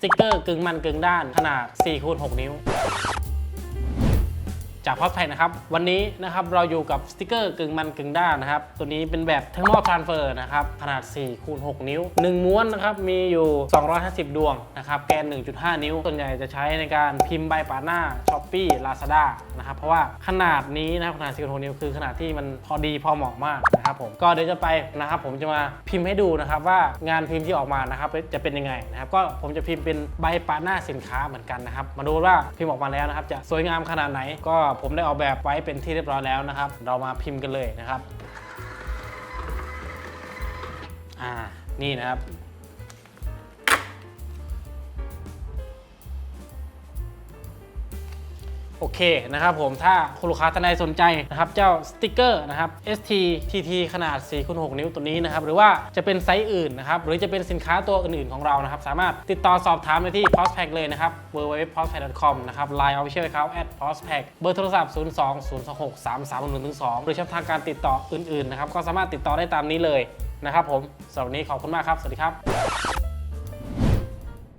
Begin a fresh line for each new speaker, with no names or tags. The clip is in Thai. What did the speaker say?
สติกเกอร์กึ่งมันกึ่งด้านขนาด4คูณ6นิ้ว จากพอดไทยนะครับ วันนี้นะครับเราอยู่กับสติกเกอร์กึ่งมันกึ่งด้านนะครับ ตัวนี้เป็นแบบ thermal transfer นะครับ ขนาด4คูณ6นิ้ว 1 ม้วนนะครับ มีอยู่ 250 ดวงนะครับ แกน 1.5 นิ้ว ส่วนใหญ่จะใช้ในการพิมพ์ใบปาหน้า Shopee Lazada นะครับ เพราะว่าขนาดนี้นะครับขนาด4คูณ6นิ้วคือขนาดที่มันพอดีพอเหมาะมากนะครับผมก็เดี๋ยวจะไปนะครับผมจะมาพิมพ์ให้ดูนะครับว่างานพิมพ์ที่ออกมานะครับจะเป็นยังไงนะครับก็ผมจะพิมพ์เป็นใบปาหน้าสินค้าเหมือนกันนะครับมาดูว่าพิมพ์ออกมาแล้วนะครับจะสวยงามขนาดไหนก็ผมได้ออกแบบไว้เป็นที่เรียบร้อยแล้วนะครับ เรามาพิมพ์กันเลยนะครับ อ่า นี่นะครับ โอเคนะครับผมถ้าคุณลูกค้าท่านใดสนใจนะครับเจ้าสติกเกอร์นะครับ ST TT ขนาด4คูณ6นิ้วตัวนี้นะครับหรือว่าจะเป็นไซส์อื่นนะครับหรือจะเป็นสินค้าตัวอื่นๆของเรานะครับสามารถติดต่อสอบถามได้ที่ postpack เลยนะครับ www.postpack.com นะครับ line official account at postpack เบอร์โทรศัพท์ 0 2 0 2 6 3 3 1 1 2 หรือช่องทางการติดต่ออื่นๆนะครับก็สามารถติดต่อได้ตามนี้เลยนะครับผมสำหรับวันนี้ขอบคุณมากครับ สวัสดีครับ